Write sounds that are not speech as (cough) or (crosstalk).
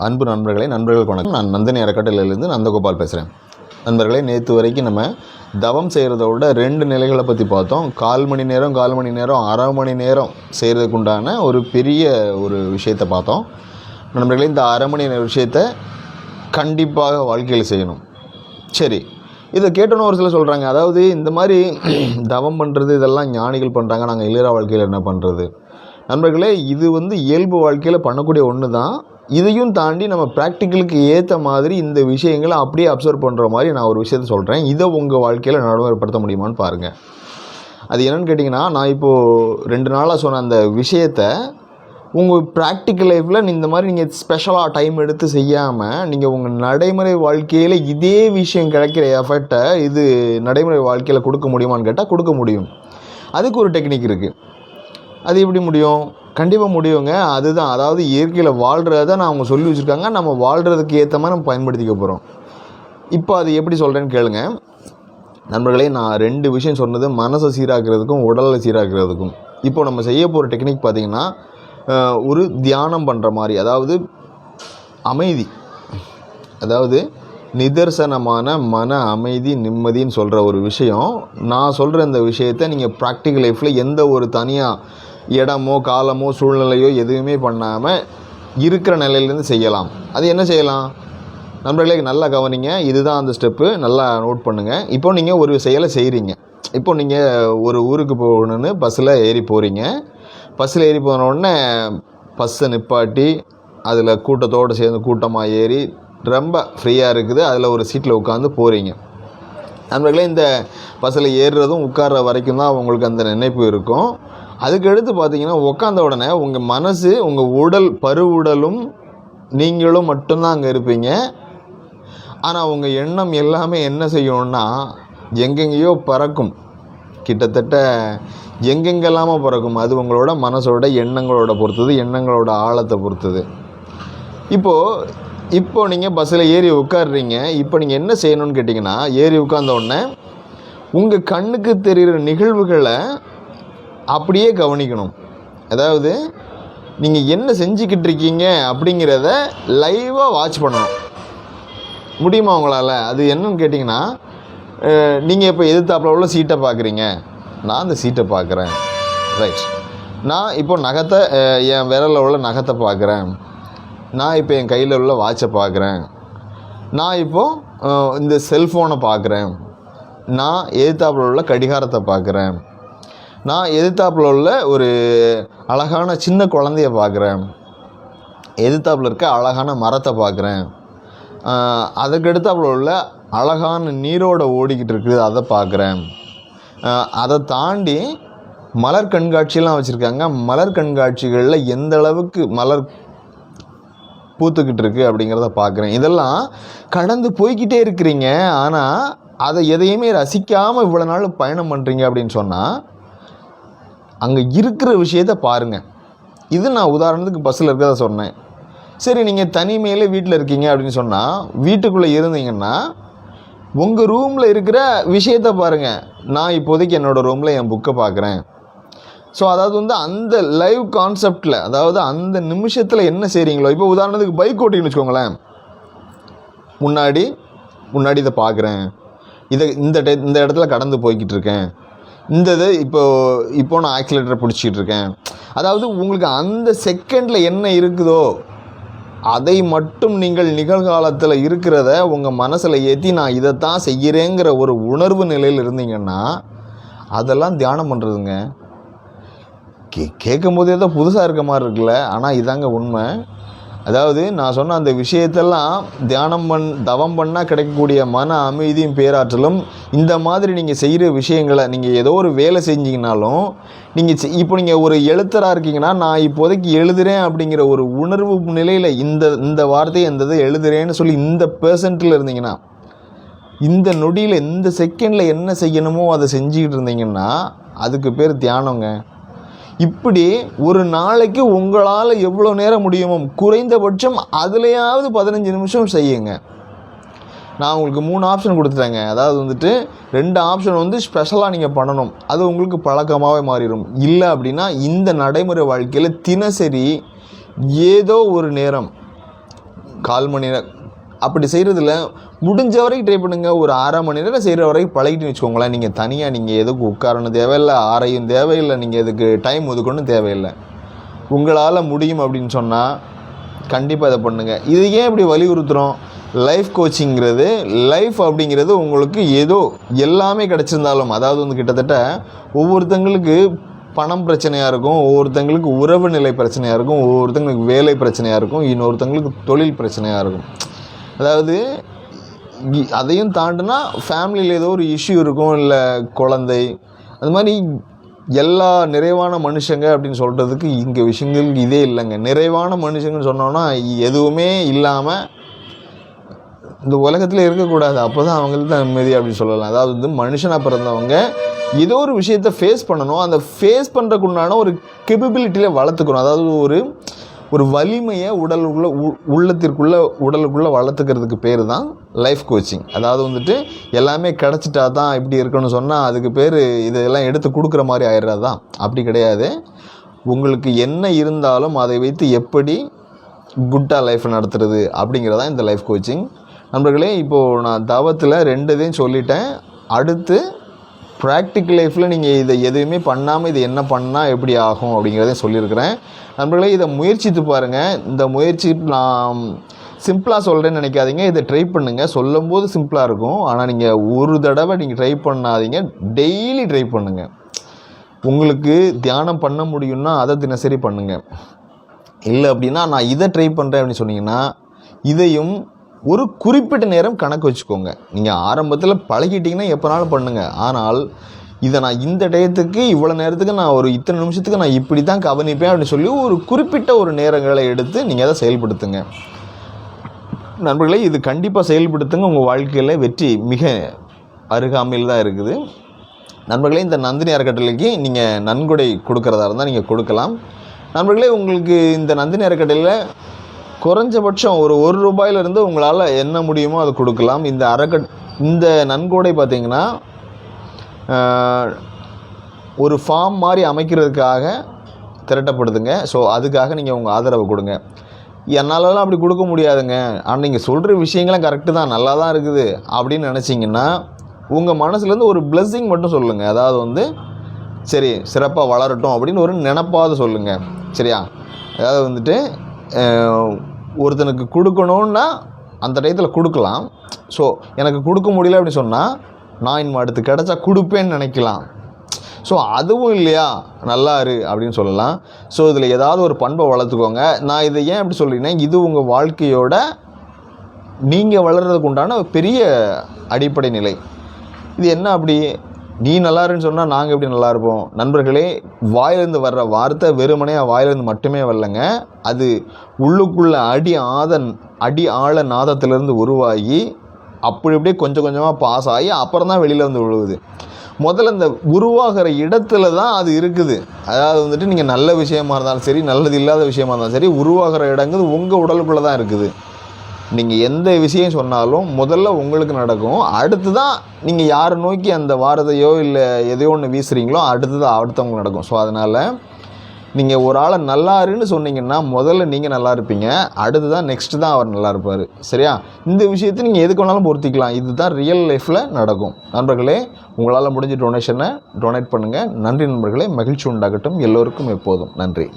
அன்பு நண்பர்களே நண்பர்கள் வணக்கம். நான் நந்தினி அறக்கட்டளையிலேருந்து நந்தகோபால் பேசுகிறேன் நண்பர்களே நேற்று வரைக்கும் நம்ம தவம் செய்கிறத விட ரெண்டு நிலைகளை பற்றி பார்த்தோம். கால் மணி நேரம் கால் மணி நேரம் அரை மணி நேரம் செய்கிறதுக்கு உண்டான ஒரு பெரிய ஒரு விஷயத்தை பார்த்தோம். நண்பர்களே இந்த அரை மணி நேர விஷயத்தை கண்டிப்பாக வாழ்க்கையில் செய்யணும். சரி இதை கேட்டோன்னு ஒரு சில சொல்கிறாங்க அதாவது இந்த மாதிரி (clears throat) தவம் பண்ணுறது இதெல்லாம் ஞானிகள் பண்ணுறாங்க நாங்கள் இளையரா வாழ்க்கையில் என்ன பண்ணுறது நண்பர்களே இது வந்து இயல்பு வாழ்க்கையில் பண்ணக்கூடிய ஒன்று தான் இதையும் தாண்டி நம்ம ப்ராக்டிக்கலுக்கு ஏற்ற மாதிரி இந்த விஷயங்களை அப்படியே அப்சர்வ் பண்ணுற மாதிரி நான் ஒரு விஷயத்த சொல்கிறேன் இதை உங்கள் வாழ்க்கையில் நடைமுறைப்படுத்த முடியுமான்னு பாருங்கள் அது என்னென்னு கேட்டிங்கன்னா நான் இப்போது ரெண்டு நாளாக சொன்ன அந்த விஷயத்தை உங்கள் ப்ராக்டிக்கல் லைஃப்பில் இந்த மாதிரி நீங்கள் ஸ்பெஷலாக டைம் எடுத்து செய்யாமல் நீங்கள் உங்கள் நடைமுறை வாழ்க்கையில் இதே விஷயம் கிடைக்கிற எஃபர்ட்டை இது நடைமுறை வாழ்க்கையில் கொடுக்க முடியுமான்னு கேட்டால் கொடுக்க முடியும். அதுக்கு ஒரு டெக்னிக் இருக்குது அது எப்படி முடியும்? கண்டிப்பாக முடியுங்க. அதுதான். அதாவது இயற்கையில் வாழ்கிறத நான் அவங்க சொல்லி வச்சுருக்காங்க. நம்ம வாழ்கிறதுக்கு ஏற்ற மாதிரி நம்ம பயன்படுத்திக்க போகிறோம் இப்போ அது எப்படி சொல்கிறேன்னு கேளுங்க. நண்பர்களே நான் ரெண்டு விஷயம் சொன்னது மனசை சீராக்கிறதுக்கும் உடலை சீராக்கிறதுக்கும். இப்போ நம்ம செய்ய போகிற டெக்னிக் பார்த்திங்கன்னா ஒரு தியானம் பண்ணுற மாதிரி அதாவது அமைதி. அதாவது நிதர்சனமான மன அமைதி நிம்மதின்னு சொல்கிற ஒரு விஷயம். நான் சொல்கிற இந்த விஷயத்தை நீங்கள் ப்ராக்டிக்கல் லைஃப்பில் எந்த ஒரு தனியாக இடமோ காலமோ சூழ்நிலையோ எதுவுமே பண்ணாமல் இருக்கிற நிலையிலேருந்து செய்யலாம். அது என்ன செய்யலாம்? நண்பர்களே நல்லா கவனிங்க. இதுதான் அந்த ஸ்டெப்பு நல்லா நோட் பண்ணுங்கள் இப்போ நீங்கள் ஒரு செயலை செய்கிறீங்க இப்போ நீங்கள் ஒரு ஊருக்கு போகணுன்னு பஸ்ஸில் ஏறி போகிறீங்க பஸ்ஸில் ஏறி போன உடனே பஸ்ஸை நிப்பாட்டி அதில் கூட்டத்தோடு சேர்ந்து கூட்டமாக ஏறி ரொம்ப ஃப்ரீயாக இருக்குது. அதில் ஒரு சீட்டில் உட்காந்து போகிறீங்க நண்பர்களே இந்த பஸ்ஸில் ஏறுறதும் உட்கார்ற வரைக்கும் தான் உங்களுக்கு அந்த நினைப்பு இருக்கும். அதுக்கு அடுத்து பார்த்தீங்கன்னா உட்காந்த உடனே உங்கள் மனசு உங்கள் உடல் பருவுடலும் நீங்களும் மட்டும்தான் அங்கே இருப்பீங்க. ஆனால் உங்கள் எண்ணம் எல்லாமே என்ன செய்யணும்னா எங்கெங்கேயோ பறக்கும். கிட்டத்தட்ட எங்கெங்கெல்லாமோ பறக்கும். அது உங்களோட மனசோட எண்ணங்களோட பொறுத்தது எண்ணங்களோட ஆழத்தை பொறுத்தது. இப்போது இப்போ நீங்கள் பஸ்ஸில் ஏறி உட்காடுறீங்க இப்போ நீங்கள் என்ன செய்யணும்னு கேட்டிங்கன்னா ஏறி உட்கார்ந்த உடனே உங்கள் கண்ணுக்கு தெரிகிற நிகழ்வுகளை அப்படியே கவனிக்கணும். அதாவது நீங்கள் என்ன செஞ்சுக்கிட்டு இருக்கீங்க அப்படிங்கிறத லைவாக வாட்ச் பண்ணணும். முடியுமா உங்களால்? அது என்னன்னு கேட்டிங்கன்னா நீங்கள் இப்போ எதிர்த்தாப்பில் உள்ள சீட்டை பார்க்குறீங்க நான் அந்த சீட்டை பார்க்குறேன் ரைட் நான் இப்போ நகத்தை என் விரலில் உள்ள நகத்தை பார்க்குறேன் நான் இப்போ என் கையில் உள்ள வாட்சை பார்க்குறேன் நான் இப்போது இந்த செல்ஃபோனை பார்க்குறேன் நான் எதிர்த்தாப்பில் உள்ள கடிகாரத்தை பார்க்குறேன் நான் எதிர்த்தாப்புல உள்ள ஒரு அழகான சின்ன குழந்தைய பார்க்குறேன். எதிர்த்தாப்பில் இருக்க அழகான மரத்தை பார்க்குறேன். அதுக்கு உள்ள அழகான நீரோட ஓடிக்கிட்டு இருக்குது அதை பார்க்குறேன். அதை தாண்டி மலர் கண்காட்சியெலாம் வச்சுருக்காங்க. மலர் கண்காட்சிகளில் எந்த அளவுக்கு மலர் பூத்துக்கிட்டு இருக்கு அப்படிங்கிறத பார்க்குறேன். இதெல்லாம் கடந்து போய்க்கிட்டே இருக்கிறீங்க. ஆனால் அதை எதையுமே ரசிக்காமல் இவ்வளோ நாள் பயணம் பண்ணுறீங்க அப்படின்னு சொன்னால் அங்கே இருக்கிற விஷயத்த பாருங்கள் இது நான் உதாரணத்துக்கு பஸ்ஸில் இருக்கிறத சொன்னேன். சரி நீங்கள் தனிமையில் வீட்டில் இருக்கீங்க அப்படின்னு சொன்னால் வீட்டுக்குள்ளே இருந்தீங்கன்னா உங்கள் ரூமில் இருக்கிற விஷயத்த பாருங்கள் நான் இப்போதைக்கு என்னோடய ரூமில் என் புக்கை பார்க்குறேன் ஸோ அதாவது வந்து அந்த லைவ் கான்செப்டில் அதாவது அந்த நிமிஷத்தில் என்ன செய்கிறீங்களோ இப்போ உதாரணத்துக்கு பைக் ஓட்டிங்கன்னு வச்சுக்கோங்களேன். முன்னாடி முன்னாடி இதை பார்க்குறேன் இதை இந்த இந்த இடத்துல கடந்து போய்கிட்டு இருக்கேன். இந்த இது இப்போ இப்போ நான் ஆக்சிலேட்டரை பிடிச்சிக்கிட்டு இருக்கேன் அதாவது உங்களுக்கு அந்த செகண்டில் என்ன இருக்குதோ அதை மட்டும் நீங்கள் நிகழ்காலத்தில் இருக்கிறத உங்கள் மனசில் ஏற்றி நான் இதைத்தான் செய்கிறேங்கிற ஒரு உணர்வு நிலையில் இருந்தீங்கன்னா அதெல்லாம் தியானம் பண்ணுறதுங்க கே கேட்கும் போதே தான் புதுசாக இருக்க மாதிரி இருக்குல்ல. ஆனால் இதாங்க உண்மை. அதாவது நான் சொன்ன அந்த விஷயத்தெல்லாம் தியானம் பண் தவம் பண்ணால் கிடைக்கக்கூடிய மன அமைதியும் பேராற்றலும் இந்த மாதிரி நீங்கள் செய்கிற விஷயங்களை நீங்கள் ஏதோ ஒரு வேலை செஞ்சீங்கனாலும் நீங்கள் இப்போ நீங்கள் ஒரு எழுத்தராக இருக்கீங்கன்னா நான் இப்போதைக்கு எழுதுகிறேன் அப்படிங்கிற ஒரு உணர்வு நிலையில் இந்த இந்த வார்த்தையை இந்த இதை எழுதுறேன்னு சொல்லி இந்த பேர்சன்ட்டில் இருந்தீங்கன்னா இந்த நொடியில் இந்த செகண்டில் என்ன செய்யணுமோ அதை செஞ்சுக்கிட்டு இருந்தீங்கன்னா அதுக்கு பேர் தியானங்க. இப்படி ஒரு நாளைக்கு உங்களால் எவ்வளோ நேரம் முடியுமோ குறைந்தபட்சம் அதுலேயாவது பதினஞ்சு நிமிஷம் செய்யுங்க. நான் உங்களுக்கு மூணு ஆப்ஷன் கொடுத்துட்டேங்க. அதாவது வந்துட்டு ரெண்டு ஆப்ஷன் வந்து ஸ்பெஷலாக நீங்கள் பண்ணணும். அது உங்களுக்கு பழக்கமாகவே மாறிடும். இல்லை அப்படின்னா இந்த நடைமுறை வாழ்க்கையில் தினசரி ஏதோ ஒரு நேரம் கால் மணி நேரம் அப்படி செய்கிறதுல முடிஞ்ச வரைக்கும் ட்ரை பண்ணுங்கள் ஒரு அரை மணி நேரம் செய்கிற வரைக்கும் பழகிட்டு வச்சுக்கோங்களேன். நீங்கள் தனியாக நீங்கள் எதுக்கு உட்காரணும் தேவையில்லை ஆரையும் தேவையில்லை நீங்கள் எதுக்கு டைம் ஒதுக்கணும் தேவையில்லை. உங்களால் முடியும் அப்படின்னு சொன்னால் கண்டிப்பாக இதை பண்ணுங்கள் இது ஏன் இப்படி வலியுறுத்துகிறோம் லைஃப் கோச்சிங்கிறது லைஃப் அப்படிங்கிறது உங்களுக்கு ஏதோ எல்லாமே கிடச்சிருந்தாலும் அதாவது வந்து கிட்டத்தட்ட ஒவ்வொருத்தங்களுக்கு பணம் பிரச்சனையாக இருக்கும் ஒவ்வொருத்தங்களுக்கு உறவு நிலை பிரச்சனையாக இருக்கும் ஒவ்வொருத்தங்களுக்கு வேலை பிரச்சனையாக இருக்கும் இன்னொருத்தங்களுக்கு தொழில் பிரச்சனையாக இருக்கும். அதாவது அதையும் தாண்டினா ஃபேமிலியில் ஏதோ ஒரு இஷ்யூ இருக்கும் இல்லை குழந்தை. அது மாதிரி எல்லா நிறைவான மனுஷங்க அப்படின்னு சொல்கிறதுக்கு இங்கே விஷயங்கள் இதே இல்லைங்க. நிறைவான மனுஷங்கன்னு சொன்னோன்னா எதுவுமே இல்லாமல் இந்த உலகத்தில் இருக்கக்கூடாது. அப்போ தான் அவங்களுக்கு தான் நிம்மதி அப்படின்னு சொல்லலாம். அதாவது வந்து மனுஷனாக பிறந்தவங்க ஏதோ ஒரு விஷயத்தை ஃபேஸ் பண்ணணும். அந்த ஃபேஸ் பண்ணுறதுக்கு உண்டான ஒரு கெப்பபிலிட்டியில் வளர்த்துக்கணும். அதாவது ஒரு ஒரு வலிமையை உடல் உ- உள்ளத்திற்குள்ள உடலுக்குள்ளே வளர்த்துக்கிறதுக்கு பேர் தான் லைஃப் கோச்சிங் அதாவது வந்துட்டு எல்லாமே கிடச்சிட்டா தான் இப்படி இருக்கணும்னு சொன்னால் அதுக்கு பேர் இதெல்லாம் எடுத்து கொடுக்குற மாதிரி ஆயிடுறது தான் அப்படி கிடையாது. உங்களுக்கு என்ன இருந்தாலும் அதை வைத்து எப்படி குட்டாக லைஃப் நடத்துறது அப்படிங்கிறதான் இந்த லைஃப் கோச்சிங் நண்பர்களே இப்போது நான் தவத்தில் ரெண்டு இதையும் சொல்லிட்டேன். அடுத்து ப்ராக்டிக்கல் லைஃப்பில் நீங்கள் இதை எதுவுமே பண்ணாமல் இது என்ன பண்ணால் எப்படி ஆகும் அப்படிங்கிறதையும் சொல்லியிருக்கிறேன். நண்பர்களே இதை முயற்சித்து பாருங்கள் இந்த முயற்சி நான் சிம்பிளாக சொல்கிறேன்னு நினைக்காதீங்க. இதை ட்ரை பண்ணுங்கள் சொல்லும் போது சிம்பிளாக இருக்கும். ஆனால் நீங்கள் ஒரு தடவை நீங்கள் ட்ரை பண்ணாதீங்க. டெய்லி ட்ரை பண்ணுங்கள் உங்களுக்கு தியானம் பண்ண முடியும்னா அதை தினசரி பண்ணுங்கள் இல்லை அப்படின்னா நான் இதை ட்ரை பண்ணுறேன் அப்படின்னு சொன்னீங்கன்னா இதையும் ஒரு குறிப்பிட்ட நேரம் கணக்கு வச்சுக்கோங்க. நீங்கள் ஆரம்பத்தில் பழகிட்டீங்கன்னா எப்போனாலும் பண்ணுங்கள் ஆனால் இதை நான் இந்த டயத்துக்கு இவ்வளோ நேரத்துக்கு நான் ஒரு இத்தனை நிமிஷத்துக்கு நான் இப்படி தான் கவனிப்பேன் அப்படின்னு சொல்லி ஒரு குறிப்பிட்ட ஒரு நேரங்களை எடுத்து நீங்கள் அதை செயல்படுத்துங்க. நண்பர்களே இது கண்டிப்பாக செயல்படுத்துங்க. உங்கள் வாழ்க்கையில் வெற்றி மிக அருகாமையில் தான் இருக்குது. நண்பர்களே இந்த நந்தினி அறக்கட்டளைக்கு நீங்கள் நன்கொடை கொடுக்குறதா இருந்தால் நீங்கள் கொடுக்கலாம். நண்பர்களே உங்களுக்கு இந்த நந்தினி அறக்கட்டளையில் குறைஞ்சபட்சம் ஒரு ஒரு ரூபாயிலிருந்து உங்களால் என்ன முடியுமோ அதை கொடுக்கலாம். இந்த அறக்கட் இந்த நன்கொடை பார்த்தீங்கன்னா ஒரு ஃபார்ம் மாதிரி அமைக்கிறதுக்காக திரட்டப்படுதுங்க. ஸோ அதுக்காக நீங்கள் உங்கள் ஆதரவை கொடுங்க. என்னாலலாம் அப்படி கொடுக்க முடியாதுங்க. ஆனால் நீங்கள் சொல்கிற விஷயங்கள்லாம் கரெக்டு தான் நல்லா தான் இருக்குது அப்படின்னு நினச்சிங்கன்னா உங்கள் மனசுலேருந்து ஒரு பிளெஸ்ஸிங் மட்டும் சொல்லுங்கள் அதாவது வந்து சரி சிறப்பாக வளரட்டும் அப்படின்னு ஒரு நினப்பாவது சொல்லுங்கள் சரியா? அதாவது வந்துட்டு ஒருத்தனுக்கு கொடுக்கணுன்னா அந்த டயத்தில் கொடுக்கலாம். ஸோ எனக்கு கொடுக்க முடியல அப்படின்னு சொன்னால் நான் இன்னும் அடுத்து கிடச்சா கொடுப்பேன்னு நினைக்கலாம். ஸோ அதுவும் இல்லையா? நல்லா இரு அப்படின்னு சொல்லலாம். ஸோ இதில் ஏதாவது ஒரு பண்பை வளர்த்துக்கோங்க. நான் இதை ஏன் எப்படி சொல்கிறேன்னா இது உங்கள் வாழ்க்கையோட நீங்கள் வளர்கிறதுக்கு உண்டான பெரிய அடிப்படை நிலை. இது என்ன அப்படி? நீ நல்லா இருன்னு சொன்னால் நாங்கள் எப்படி நல்லா இருப்போம்? நண்பர்களே வாயிலிருந்து வர்ற வார்த்தை வெறுமனே வாயிலிருந்து மட்டுமே வரலங்க. அது உள்ளுக்குள்ள அடி ஆத அடி ஆழ நாதத்திலிருந்து உருவாகி அப்படி அப்படியே கொஞ்சம் கொஞ்சமாக பாஸ் ஆகி அப்புறம் தான் வெளியில் வந்து விழுவுது. முதல்ல இந்த உருவாகிற இடத்துல தான் அது இருக்குது. அதாவது வந்துட்டு நீங்கள் நல்ல விஷயமா இருந்தாலும் சரி நல்லது இல்லாத விஷயமா இருந்தாலும் சரி உருவாகிற இடங்கிறது உங்கள் உடலுக்குள்ளே தான் இருக்குது. நீங்கள் எந்த விஷயம் சொன்னாலும் முதல்ல உங்களுக்கு நடக்கும். அடுத்து தான் நீங்கள் யாரை நோக்கி அந்த வாரதையோ இல்லை எதையோ ஒன்று வீசுகிறீங்களோ அடுத்து தான் அடுத்தவங்க நடக்கும். ஸோ அதனால் நீங்கள் ஒரு ஆளை நல்லாருன்னு சொன்னீங்கன்னா முதல்ல நீங்கள் நல்லா இருப்பீங்க. அடுத்து தான் நெக்ஸ்ட்டு தான் அவர் நல்லா இருப்பார். சரியா? இந்த விஷயத்தை நீங்கள் எதுக்கு வேணாலும் பொருத்திக்கலாம். இதுதான் ரியல் லைஃப்பில் நடக்கும். நண்பர்களே உங்களால் முடிஞ்ச டொனேஷனை டொனேட் பண்ணுங்கள் நன்றி நண்பர்களே. மகிழ்ச்சி உண்டாகட்டும். எல்லோருக்கும் எப்போதும். நன்றி.